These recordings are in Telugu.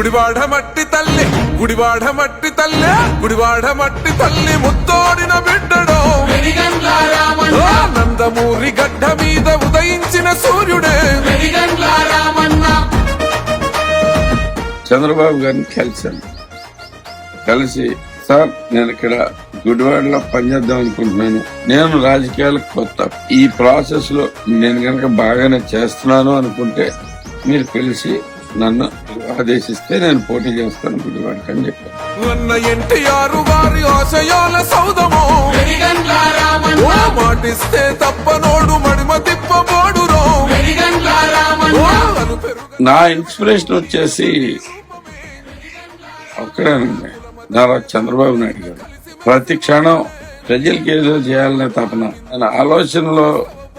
గుడివాడ మట్టి తల్లి గుడివాడ మట్టి తల్లి గుడివాడ మట్టి తల్లి ముత్తోడిన బిడ్డడో. నందమూరి గడ్డ మీద ఉదయించిన సూర్యుడే. రామన్న చంద్రబాబు గారిని కలిశాను. కలిసి సార్ నేను ఇక్కడ గుడివాడలో పనిచేద్దాం అనుకుంటున్నాను. నేను రాజకీయాలకు కొత్త. ఈ ప్రాసెస్లో నేను కనుక బాగానే చేస్తున్నాను అనుకుంటే మీరు పిలిచి నన్ను ఆదేశిస్తే నేను పోటీ చేస్తాను గుడివాడకి అని చెప్పాను అన్న ఎన్టీఆర్ వారి ఆశయాల సౌదమో వెలిగండ్ల ఓ రామన్న మాటిస్తే తప్పనోడు మడిమ నా ఇన్స్పిరేషన్ వచ్చేసి ఒక్కడేనండి నారా చంద్రబాబు నాయుడు గారు. ప్రతి క్షణం ప్రజలకి ఏదో చేయాలనే తపన. ఆయన ఆలోచనలో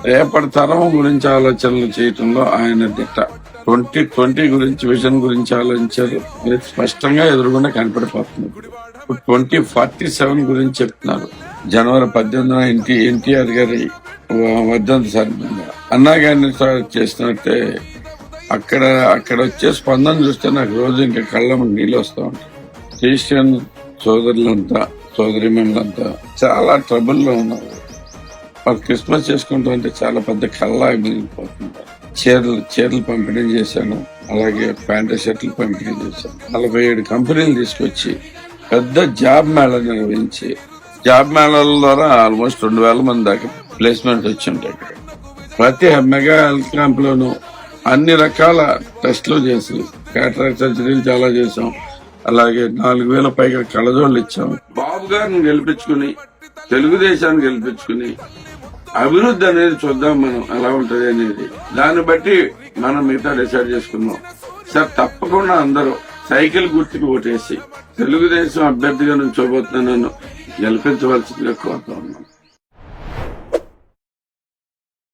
రేపటి తరం గురించి ఆలోచనలు చేయటంలో ఆయన దిట్ట. ట్వంటీ ట్వంటీ గురించి విజన్ గురించి ఆలోచించారు. మీరు స్పష్టంగా ఎదురుగుండా కనపడిపోతుంది. ఇప్పుడు ట్వంటీ ఫార్టీ సెవెన్ గురించి చెప్తున్నారు. జనవరి పద్దెనిమిదిన ఎన్టీ ఎన్టీఆర్ గారి వద్దంత సరిపోయింది అన్నా గారిని చేసినట్టే అక్కడ అక్కడ వచ్చే స్పందన చూస్తే నాకు రోజు ఇంకా కళ్ళ నీళ్ళు వస్తూ ఉంటాయి. క్రిస్టియన్ సోదరులంతా సోదరిమణులంతా చాలా ట్రబుల్లో ఉన్నారు. వాళ్ళు క్రిస్మస్ చేసుకుంటుంటే చాలా పెద్ద కళ్ళ మిగిలిపోతుంది. చీరలు చీరలు పంపిణీ చేశాను. అలాగే ప్యాంటు షర్ట్లు పంపిణీ చేశాను. నలభై ఏడు కంపెనీలు తీసుకొచ్చి పెద్ద జాబ్ మేళా నిర్వహించి జాబ్ మేళాల ద్వారా ఆల్మోస్ట్ రెండు వేల మంది దాకా ప్లేస్మెంట్ వచ్చి ఉంటాయి ఇక్కడ. ప్రతి మెగా హెల్త్ క్యాంప్ లోను అన్ని రకాల టెస్ట్లు చేసి క్యాటరాక్ట్ సర్జరీలు చాలా చేసాం అలాగే నాలుగు వేల పైగా కళ్ళజోళ్ళు ఇచ్చాం. బాబు గారిని గెలిపించుకుని తెలుగుదేశాన్ని గెలిపించుకుని అభివృద్ధి అనేది చూద్దాం మనం ఎలా ఉంటది అనేది. దాన్ని బట్టి మనం మిగతా డిసైడ్ చేసుకుందాం. సార్ తప్పకుండా అందరూ సైకిల్ గుర్తుకు ఓటేసి తెలుగుదేశం అభ్యర్థిగా నుంచోబోతున్నా నన్ను గెలిపించవలసిందిగా కోరుతా ఉన్నాను